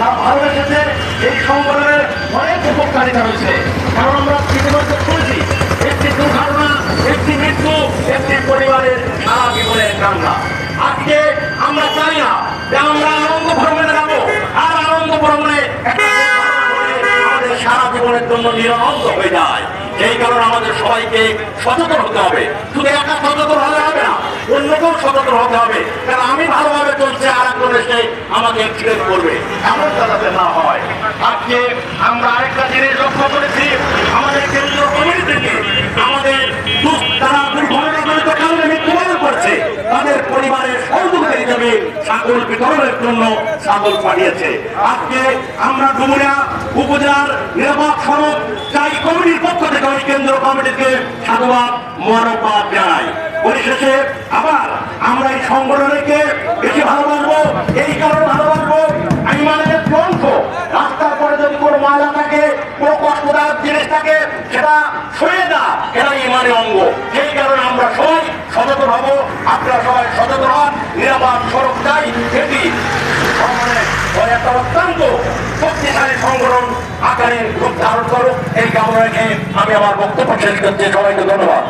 তারা ভালোবেসেছে এই সংগঠনের অনেক উপকারিতা রয়েছে। কারণ আমরা ইতিমধ্যে শুনেছি, একটি দুর্ঘটনা, একটি মৃত্যু, একটি পরিবারের সারা জীবনের কান্না। আজকে আমরা চাই না যে আমরা আনন্দ ভ্রমণে যাব, আর আনন্দ ভ্রমণে আমাদের সারা জীবনের জন্য নিরানন্দ হয়ে যায়। সেই কারণে আমাদের সবাইকে সচেতন হতে হবে শুধু একা সচেতন হলে হবে না হতে হবে। কারণ আমি ভালোভাবে চলছে, আর আমাকে করবে। এমন না হয়। আজকে আমরা আরেকটা জিনিস লক্ষ্য করেছি। আমাদের কেন্দ্রীয় কমিটি থেকে আমাদের কমিটিকে পরিশেষে আবার আমরা এই সংগঠনকে বেশি ভালোবাসবো এই কারণে ভালোবাসবো আমি মানে অংশ রাস্তার পরে যদি কোনো ময়লা থাকে কোনো কষ্টদায়ক জিনিস থাকে, সেটা সরিয়ে না এটা ইমানের অঙ্গ। সেই কারণে আমরা সবাই সচেতন হব, আপনারা সবাই সচেতন হন, নিরাপদ সড়ক চাই একটা অত্যন্ত শক্তিশালী সংগঠন আকারে রূপ ধারণ করুক। এই রেখে আমি আমার বক্তব্য শেষ করছি। সবাইকে ধন্যবাদ।